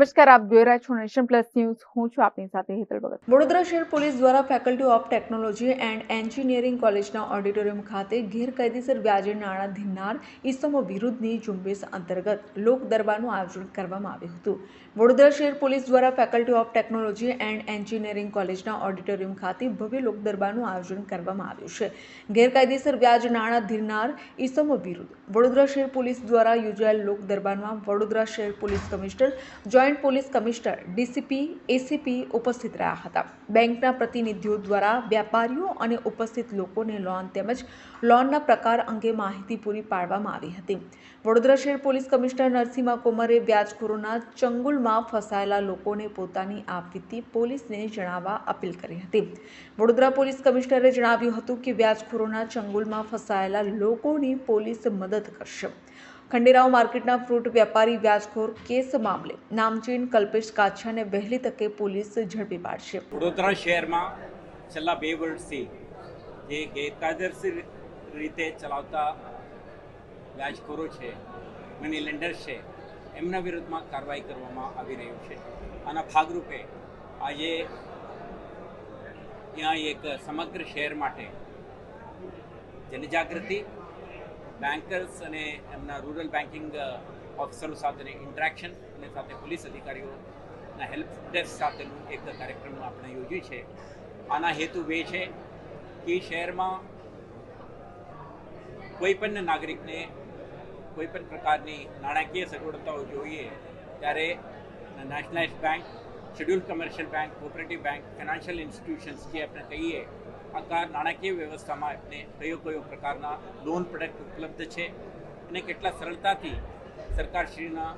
નમસ્કાર, આપ જોઈ રહ્યા છો નેશન પ્લસ ન્યૂઝ. હું છું આપની સાથે હેતલ ભગત. વડોદરા શહેર પોલીસ દ્વારા faculty of technology and engineering કોલેજના ઓડિટોરિયમ ખાતે ગેરકાયદેસર વ્યાજે નાણાં ધીનાર ઇસમો વિરુદ્ધની ઝુંબેશ અંતર્ગત લોક દરબારનું આયોજન કરવામાં આવ્યું હતું. વડોદરા શહેર પોલીસ દ્વારા faculty of technology and engineering કોલેજના ઓડિટોરિયમ ખાતે ભવ્ય લોક દરબારનું આયોજન કરવામાં આવ્યું છે. ગેરકાયદેસર વ્યાજ નાણાં ધીરનાર ઇસમો વિરુદ્ધ વડોદરા શહેર પોલીસ દ્વારા યોજાયેલ લોક દરબારમાં વડોદરા શહેર police commissioner joint police commissioner, DCP, ACP ઉપસ્થિત રહ્યા હતા. બેંકના પ્રતિનિધિઓ દ્વારા વ્યાપારીઓ અને ઉપસ્થિત લોકોને લોન તેમજ લોનના પ્રકાર અંગે માહિતી પૂરી પાડવામાં આવી હતી. વડોદરા શહેર પોલીસ કમિશનર નરસિંહ કોમરે વ્યાજખોરોના ચંગુલમાં ફસાયેલા લોકોને પોતાની આપવીતી પોલીસને જણાવવા અપીલ કરી હતી. વડોદરા પોલીસ કમિશનરે જણાવ્યું હતું કે વ્યાજખોરોના ચંગુલમાં ફસાયેલા લોકોની પોલીસ મદદ કરશે. ખંડેરાવ માર્કેટના ફ્રૂટ વેપારી વ્યાજખોર કેસ મામલે નામચીન કલ્પેશ કાછાને વહેલી તકે પોલીસ ઝડપી પાડશે. વડોદરા શહેરમાં છેલ્લા બે વર્ષથી જે ગેરકાયદેસર રીતે ચલાવતા વ્યાજખોરો છે મની લેન્ડર્સ છે, એમના વિરુદ્ધમાં કાર્યવાહી કરવામાં આવી રહ્યું છે. આના ભાગરૂપે આજે ત્યાં એક સમગ્ર શહેર માટે જનજાગૃતિ બેન્કર્સ અને એમના રૂરલ બેન્કિંગ ઓફિસરો સાથેની ઇન્ટરેક્શન અને સાથે પોલીસ અધિકારીઓના હેલ્પ ડેસ્ક સાથેનું એક કાર્યક્રમ આપણે યોજ્યું છે. આના હેતુ એ છે કે શહેરમાં કોઈ પણ નાગરિકને કોઈ પણ પ્રકારની નાણાકીય સગવડતાઓ જોઈએ, ત્યારે nationalise bank schedule commercial bank cooperative bank financial institutions જે આપણે કહીએ, આકાર નાણાકીય વ્યવસ્થામાં આપણે કયો કયો પ્રકારના લોન પ્રોડક્ટ ઉપલબ્ધ છે અને કેટલા સરળતાથી સરકારશ્રીના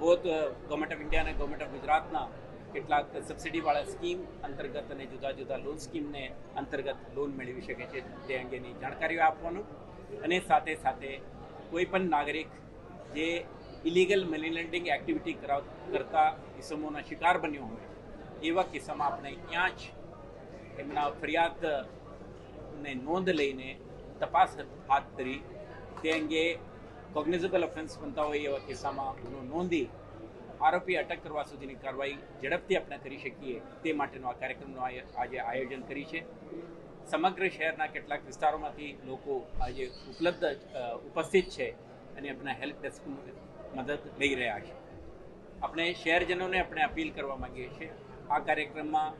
બોધ ગવર્મેન્ટ ઓફ ઇન્ડિયા અને ગવર્મેન્ટ ઓફ ગુજરાતના કેટલાક સબસિડીવાળા સ્કીમ અંતર્ગત અને જુદા જુદા લોન સ્કીમને અંતર્ગત લોન મેળવી શકે છે તે અંગેની જાણકારીઓ આપવાનું. અને સાથે સાથે કોઈ પણ નાગરિક જે ઇલીગલ મની લેન્ડિંગ એક્ટિવિટી કરતા કિસમોના શિકાર બન્યો હોય એવા કિસ્સામાં આપણે ત્યાં જ એમના ફરિયાદને નોંધ લઈને તપાસ હાથ ધરી તે અંગે કોગ્નિઝેબલ ઓફેન્સ બનતા હોય એવા કિસ્સામાં ગુનો નોંધી આરોપી અટક કરવા સુધીની કાર્યવાહી ઝડપથી આપણે કરી શકીએ તે માટેનો આ કાર્યક્રમનું આજે આયોજન કરી છે સમગ્ર શહેરના કેટલાક વિસ્તારોમાંથી લોકો આજે ઉપલબ્ધ ઉપસ્થિત છે અને આપણા હેલ્પ ડેસ્ક મદદ લઈ રહ્યા છે. આપણે શહેરજનોને આપણે અપીલ કરવા માંગીએ છીએ, આ કાર્યક્રમમાં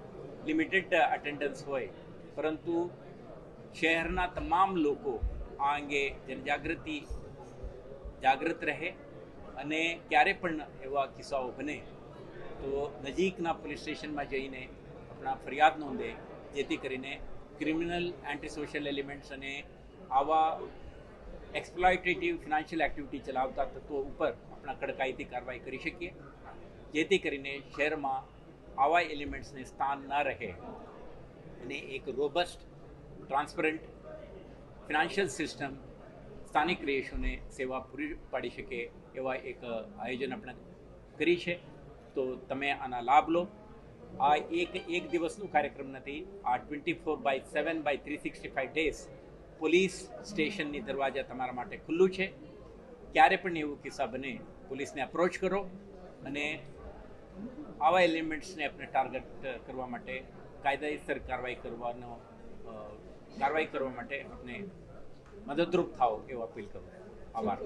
લિમિટેડ અટેન્ડન્સ હોય, પરંતુ શહેરના તમામ લોકો આ અંગે જનજાગૃતિ જાગૃત રહે અને ક્યારે પણ એવા કિસ્સાઓ બને, તો નજીકના પોલીસ સ્ટેશનમાં જઈને આપણા ફરિયાદ નોંધે, જેથી કરીને ક્રિમિનલ એન્ટી સોશિયલ એલિમેન્ટ્સ અને આવા એક્સપ્લોઇટેટિવ ફિનાન્શિયલ એક્ટિવિટી ચલાવતા તત્વો ઉપર આપણા કડકાઈથી કાર્યવાહી કરી શકીએ. જેથી કરીને શહેરમાં આવા એલિમેન્ટ્સને સ્થાન ન રહે અને એક રોબસ્ટ ટ્રાન્સપરન્ટ ફિનાન્શિયલ સિસ્ટમ સ્થાનિક રહીશોને સેવા પૂરી પાડી શકે એવા એક આયોજન આપણે કરી છે. તો તમે આના લાભ લો. આ એક એક દિવસનું કાર્યક્રમ નથી, આ twenty four by seven by three sixty five days police સ્ટેશનની દરવાજા તમારા માટે ખુલ્લું છે. ક્યારે પણ એવું કિસ્સા બને, પોલીસને અપ્રોચ કરો અને આવા એલિમેન્ટ્સને આપણે ટાર્ગેટ કરવા માટે કાયદેસર કાર્યવાહી કરવાનો કારવાઈ કરવા માટે આપણે મદદરૂપ થાઓ એવો અપીલ કરું આભાર.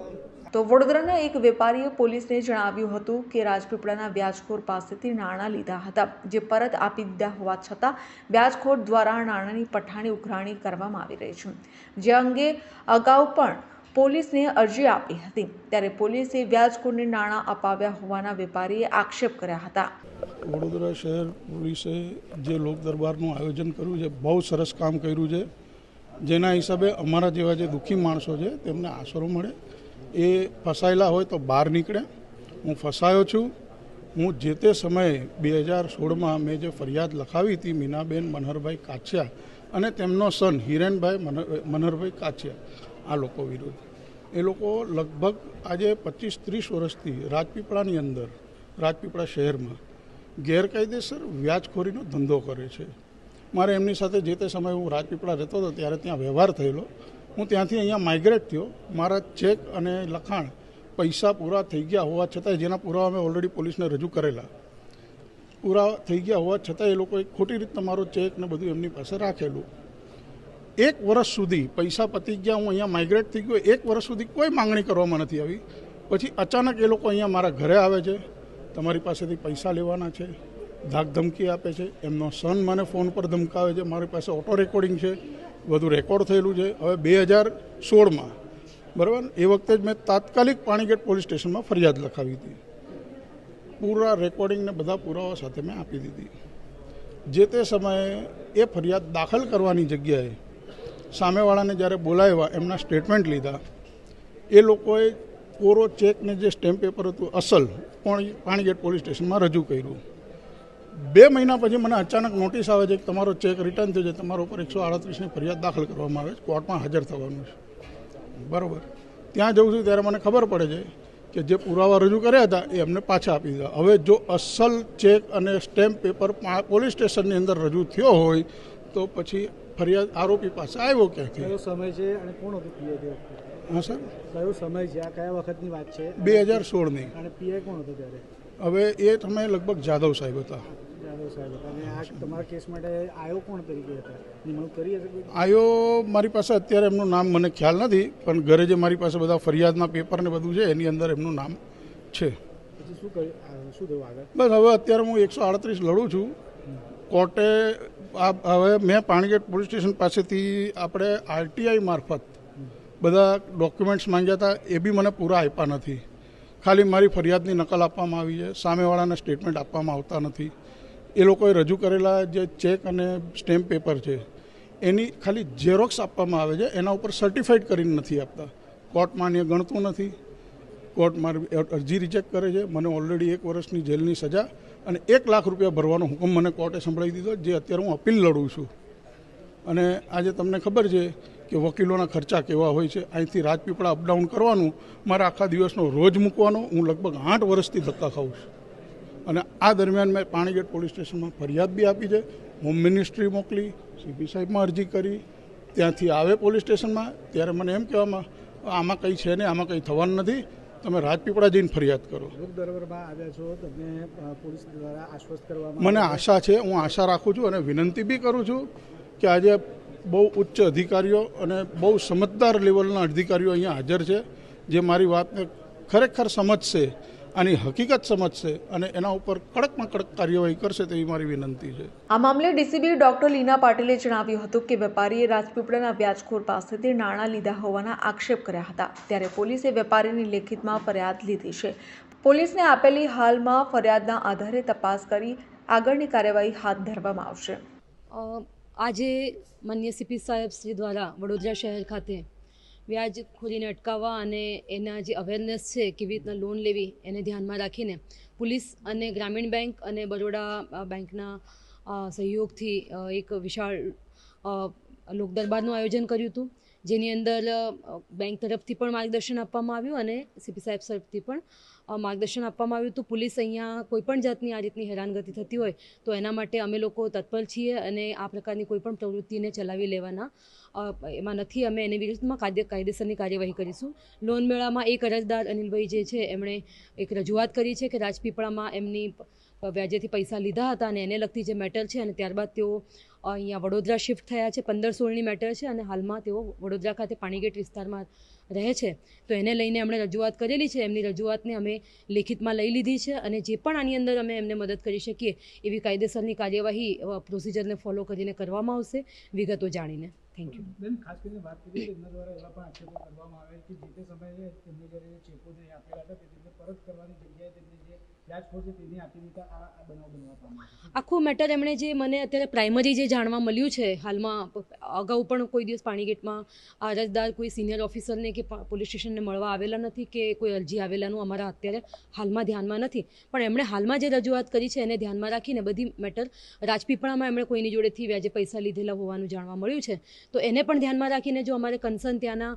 તો વડોદરાના એક વેપારીએ પોલીસને જણાવ્યું હતું કે રાજપીપળાના વ્યાજખોર પાસેથી નાણાં લીધા હતા જે પરત આપી દીધા હોવા છતાં વ્યાજખોર દ્વારા નાણાંની પઠાણી ઉઘરાણી કરવામાં આવી રહી છે. જે અંગે અગાઉ પણ પોલીસને અરજી આપી હતી. ત્યારે પોલીસે વ્યાજખોરને નાણાં અપાવ્યા હોવાના વેપારીએ આક્ષેપ કર્યા હતા. વડોદરા શહેર પોલીસે જે લોક દરબારનું આયોજન કર્યું છે બહુ સરસ કામ કર્યું છે જેના હિસાબે અમારા જેવા જે દુઃખી માણસો છે તેમને આશરો મળે એ ફસાયેલા હોય તો બહાર નીકળે. હું ફસાયો છું. હું જે તે સમયે બે હજાર સોળમાં મેં જે ફરિયાદ લખાવી હતી મીનાબેન મનહરભાઈ કાછિયા અને તેમનો સન હિરેનભાઈ મનહર- મનહરભાઈ કાછિયા, આ લોકો વિરુદ્ધ. એ લોકો લગભગ આજે પચીસ ત્રીસ વર્ષથી રાજપીપળાની અંદર, રાજપીપળા શહેરમાં ગેરકાયદેસર વ્યાજખોરીનો ધંધો કરે છે. મારે એમની સાથે જે તે સમયે હું રાજપીપળા રહેતો હતો, ત્યારે ત્યાં વ્યવહાર થયેલો. હું ત્યાંથી અહીંયા માઇગ્રેટ થયો. મારા ચેક અને લખાણ પૈસા પૂરા થઈ ગયા હોવા છતાંય, જેના પુરાવા અમે ઓલરેડી પોલીસને રજૂ કરેલા. પૂરા થઈ ગયા હોવા છતાં એ લોકોએ ખોટી રીતે મારો ચેક ને બધું એમની પાસે રાખેલું. એક વર્ષ સુધી પૈસા પતી ગયા, હું અહીંયા માઇગ્રેટ થઈ ગયો. એક વર્ષ સુધી કોઈ માંગણી કરવામાં નથી આવી. પછી અચાનક એ લોકો અહીંયા મારા ઘરે આવે છે. તમારી પાસેથી પૈસા લેવાના છે ધાક ધમકી આપે છે. એમનો સન મને ફોન પર ધમકાવે છે. મારી પાસે ઓટો રેકોર્ડિંગ છે. બધું રેકોર્ડ થયેલું છે. હવે બે હજાર સોળમાં, બરાબર? એ વખતે જ મેં તાત્કાલિક પાણીગેટ પોલીસ સ્ટેશનમાં ફરિયાદ લખાવી હતી. પૂરા રેકોર્ડિંગને બધા પુરાવા સાથે મેં આપી દીધી. જે તે સમયે એ ફરિયાદ દાખલ કરવાની જગ્યાએ સામેવાળાને જ્યારે બોલાવ્યા, એમના સ્ટેટમેન્ટ લીધા, એ લોકોએ કોરો ચેકને જે સ્ટેમ્પ પેપર હતું, અસલ, પણ પાણીગેટ પોલીસ સ્ટેશનમાં રજૂ કર્યું. બે મહિના પછી મને અચાનક નોટિસ આવે છે કે તમારો ચેક રિટર્ન થયો છે. તમારા ઉપર એકસો આડત્રીસની ફરિયાદ દાખલ કરવામાં આવે છે. કોર્ટમાં હાજર થવાનું છે. બરાબર. ત્યાં જઉં છું ત્યારે મને ખબર પડે છે કે જે પુરાવા રજૂ કર્યા હતા એ અમને પાછા આપી દીધા. હવે જો અસલ ચેક અને સ્ટેમ્પ પેપર પોલીસ સ્ટેશનની અંદર રજૂ થયો હોય તો પછી ફરિયાદ આરોપી પાસે આવ્યો ક્યાંથી? કયો સમય છે અને કોણ હતું પીએ હા સર? કયો સમય છે? આ કયા વખતની વાત છે? બે હજાર સોળની. અને પીએ કોણ હતો ત્યારે? હવે એ સમયે લગભગ જાદવ સાહેબ હતા. જાદવ સાહેબ. હતા અને આ તમારા કેસ માટે આયો કોણ તરીકે હતા? નિમણૂક કરી હશે આયો મારી પાસે અત્યારે એમનું નામ મને ખ્યાલ નથી પણ ઘરે જે મારી પાસે બધા ફરિયાદના પેપર ને બધું છે એની અંદર એમનું નામ છે. શું શું થયું આગળ? બસ હવે અત્યારે હું એકસો આડત્રીસ લડું છું. કોર્ટે આ હવે મેં પાણીગેટ પોલીસ સ્ટેશન પાસેથી આપણે આરટીઆઈ મારફત બધા ડોક્યુમેન્ટ્સ માંગ્યા હતા એ બી મને પૂરા આપ્યા નથી. ખાલી મારી ફરિયાદની નકલ આપવામાં આવી છે સામેવાળાને સ્ટેટમેન્ટ આપવામાં આવતા નથી. એ લોકોએ રજૂ કરેલા જે ચેક અને સ્ટેમ્પ પેપર છે, એની ખાલી ઝેરોક્સ આપવામાં આવે છે, એના ઉપર સર્ટિફાઈડ કરીને નથી આપતા. કોર્ટ માન્ય ગણતું નથી. કોર્ટ મારી અરજી રિજેક્ટ કરે છે. મને ઓલરેડી એક વર્ષની જેલની સજા અને એક લાખ રૂપિયા ભરવાનો હુકમ મને કોર્ટે સંભળાવી દીધો જે અત્યારે હું અપીલ લડું છું. અને આજે તમને ખબર છે કે વકીલોના ખર્ચા કેવા હોય છે. અહીંથી રાજપીપળા અપડાઉન કરવાનું, મારા આખા દિવસનો રોજ મૂકવાનો, હું લગભગ આઠ વર્ષથી ધક્કા ખાઉં છું. અને આ દરમિયાન મેં પાણીગેટ પોલીસ સ્ટેશનમાં ફરિયાદ બી આપી છે. હોમ મિનિસ્ટ્રી મોકલી સીપી સાહેબમાં અરજી કરી ત્યાંથી આવે પોલીસ સ્ટેશનમાં. ત્યારે મને એમ કહેવામાં આમાં કંઈ છે નહીં આમાં કંઈ થવાનું નથી. તમે રાજપીપળા જઈને ફરિયાદ કરો. મને આશા છે હું આશા રાખું છું અને વિનંતી બી કરું છું કે આજે બહુ ઉચ્ચ અધિકારીઓ અને બહુ સમજદાર લેવલના અધિકારીઓ અહીંયા હાજર છે જે મારી વાતને ખરેખર સમજશે. આની હકીકત સમજશે અને એના ઉપર કડકમાં કડક કાર્યવાહી કરશે તેવી મારી વિનંતી છે. આ મામલે ડીસીબી ડોક્ટર લીના પાટીલે જણાવ્યું હતું કે વેપારીએ રાજપીપળાના વ્યાજખોર પાસેથી નાણાં લીધા હોવાના આક્ષેપ કર્યા હતા. ત્યારે પોલીસે વેપારીની લેખિતમાં ફરિયાદ લીધી છે. પોલીસને આપેલી હાલમાં ફરિયાદના આધારે તપાસ કરી આગળની કાર્યવાહી હાથ ધરવામાં આવશે. આજે માન્ય સીપી સાહેબ શ્રી દ્વારા વડોદરા શહેર ખાતે વ્યાજખોરીને અટકાવવા અને એના જે અવેરનેસ છે, કેવી રીતના લોન લેવી, એને ધ્યાનમાં રાખીને પોલીસ અને ગ્રામીણ બેંક અને બરોડા બેંકના સહયોગથી એક વિશાળ લોકદરબારનું આયોજન કર્યું હતું. જેની અંદર બેંક તરફથી પણ માર્ગદર્શન આપવામાં આવ્યું અને સીપી સાહેબ તરફથી પણ માર્ગદર્શન આપવામાં આવ્યું. હતું પોલીસ અહીંયા કોઈપણ જાતની આ રીતની હેરાનગતિ થતી હોય, તો એના માટે અમે લોકો તત્પર છીએ અને આ પ્રકારની કોઈપણ પ્રવૃત્તિને ચલાવી લેવાના એમાં નથી. અમે એની વિરુદ્ધમાં કાયદે, કાયદેસરની કાર્યવાહી કરીશું. લોન મેળામાં એક અરજદાર અનિલભાઈ જે છે, એમણે એક રજૂઆત કરી છે કે રાજપીપળામાં એમની વ્યાજેથી પૈસા લીધા હતા અને એને લગતી જે મેટર છે અને ત્યારબાદ તેઓ અહીંયા વડોદરા શિફ્ટ થયા છે, પંદર સોળની મેટર છે અને હાલમાં તેઓ વડોદરા ખાતે પાણીગેટ વિસ્તારમાં રહે છે. તો એને લઈને એમણે રજૂઆત કરેલી છે, એમની રજૂઆતને અમે લેખિતમાં લઈ લીધી છે અને જે પણ આની અંદર અમે એમને મદદ કરી શકીએ એવી કાયદેસરની કાર્યવાહી પ્રોસિજરને ફોલો કરીને કરવામાં આવશે. વિગતો જાણીને. થેન્ક યુ બેન ખાસ કરીને વાત કરીએ તો એમના દ્વારા એવા પણ આક્ષેપો કરવામાં આવે કે જે તે સમયે તેમને જ્યારે જે ચેકો જે આપેલા હતા તે તેમને પરત કરવાની જગ્યાએ તેમને જે વ્યાજખોર છે તેની આપી દીધા આ આ બનાવ બનવા પામ્યો આખું મેટર એમણે જે મને અત્યારે પ્રાઇમરી જે જાણવા મળ્યું છે હાલમાં અગાઉ પણ કોઈ દિવસ પાણીગેટમાં અરજદાર કોઈ સિનિયર ઓફિસરને કે પોલીસ સ્ટેશનને મળવા આવેલા નથી કે કોઈ અરજી આવેલાનું અમારા અત્યારે હાલમાં ધ્યાનમાં નથી. પણ એમણે હાલમાં જે રજૂઆત કરી છે એને ધ્યાનમાં રાખીને બધી મેટર રાજપીપળામાં એમણે કોઈની જોડેથી વ્યાજે પૈસા લીધેલા હોવાનું જાણવા મળ્યું છે. તો એને પણ ધ્યાનમાં રાખીને જો અમારે કન્સર્ન ત્યાંના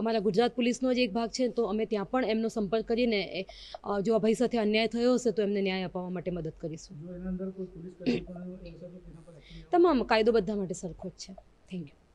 અમારા ગુજરાત પોલીસનો જ એક ભાગ છે તો અમે ત્યાં પણ એમનો સંપર્ક કરીને જો આ ભાઈ સાથે અન્યાય થયો હશે તો એમને ન્યાય અપાવવા માટે મદદ કરીશું. તમામ કાયદો બધા માટે સરખો જ છે. Thank you